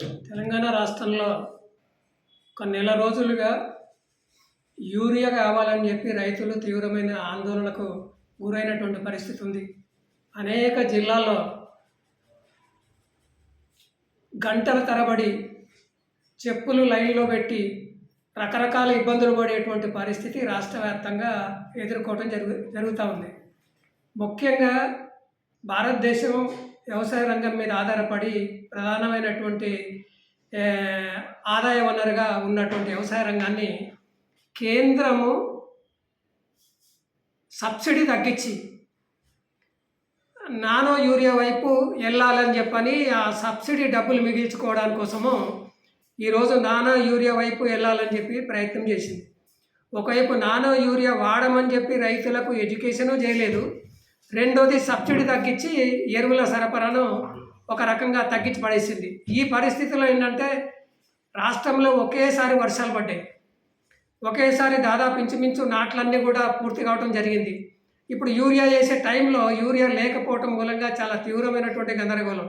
తెలంగాణ రాష్ట్రంలో ఒక నెల రోజులుగా యూరియా కావాలని చెప్పి రైతులు తీవ్రమైన ఆందోళనకు గురైనటువంటి పరిస్థితి ఉంది. అనేక జిల్లాల్లో గంటల తరబడి చెప్పులు లైన్లో పెట్టి రకరకాల ఇబ్బందులు పడేటువంటి పరిస్థితి రాష్ట్ర వ్యాప్తంగా ఎదుర్కోవడం జరుగు జరుగుతూ ఉంది. ముఖ్యంగా భారతదేశం వ్యవసాయ రంగం మీద ఆధారపడి ప్రధానమైనటువంటి ఆదాయ వనరుగా ఉన్నటువంటి వ్యవసాయ రంగాన్ని కేంద్రము సబ్సిడీ తగ్గించి నానో యూరియా వైపు వెళ్ళాలని చెప్పని ఆ సబ్సిడీ డబ్బులు మిగిల్చుకోవడాని కోసము ఈరోజు నానో యూరియా వైపు వెళ్ళాలని చెప్పి ప్రయత్నం చేసింది. ఒకవైపు నానో యూరియా వాడమని చెప్పి రైతులకు ఎడ్యుకేషను చేయలేదు. రెండోది సబ్సిడీ తగ్గించి ఎరువుల సరఫరాను ఒక రకంగా తగ్గించి పడేసింది. ఈ పరిస్థితిలో ఏంటంటే రాష్ట్రంలో ఒకేసారి వర్షాలు పడ్డాయి. ఒకేసారి దాదాపు ఇంచుమించు నాట్లన్నీ కూడా పూర్తి కావడం జరిగింది. ఇప్పుడు యూరియా చేసే టైంలో యూరియా లేకపోవటం మూలంగా చాలా తీవ్రమైనటువంటి గందరగోళం.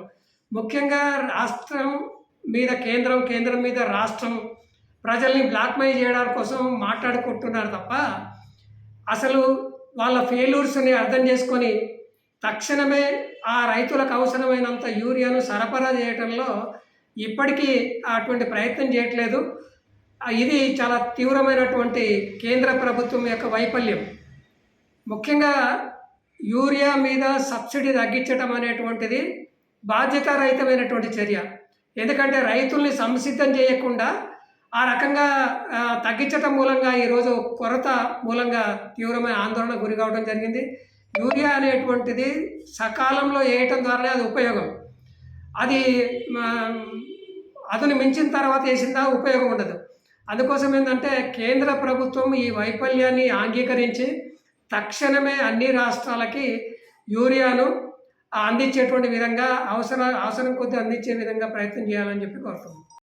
ముఖ్యంగా రాష్ట్రం మీద కేంద్రం కేంద్రం మీద రాష్ట్రం ప్రజల్ని బ్లాక్మెయిల్ చేయడానికి కోసం మాట్లాడుకుంటున్నారు తప్ప అసలు వాళ్ళ ఫెయిల్యూర్స్ని అర్థం చేసుకొని తక్షణమే ఆ రైతులకు అవసరమైనంత యూరియాను సరఫరా చేయటంలో ఇప్పటికీ అటువంటి ప్రయత్నం చేయట్లేదు. ఇది చాలా తీవ్రమైనటువంటి కేంద్ర ప్రభుత్వం యొక్క వైఫల్యం. ముఖ్యంగా యూరియా మీద సబ్సిడీ తగ్గించడం అనేటువంటిది బాధ్యతారహితమైనటువంటి చర్య. ఎందుకంటే రైతుల్ని సంసిద్ధం చేయకుండా ఆ రకంగా తగ్గించటం మూలంగా ఈరోజు కొరత మూలంగా తీవ్రమైన ఆందోళన గురి కావడం జరిగింది. యూరియా అనేటువంటిది సకాలంలో వేయటం ద్వారానే అది ఉపయోగం. అది అతను అదును మించిన తర్వాత వేసిందా ఉపయోగం ఉండదు. అందుకోసం ఏంటంటే కేంద్ర ప్రభుత్వం ఈ వైఫల్యాన్ని అంగీకరించి తక్షణమే అన్ని రాష్ట్రాలకి యూరియాను అందించేటువంటి విధంగా అవసరం అవసరం కొద్దీ అందించే విధంగా ప్రయత్నం చేయాలని చెప్పి కోరుతున్నాం.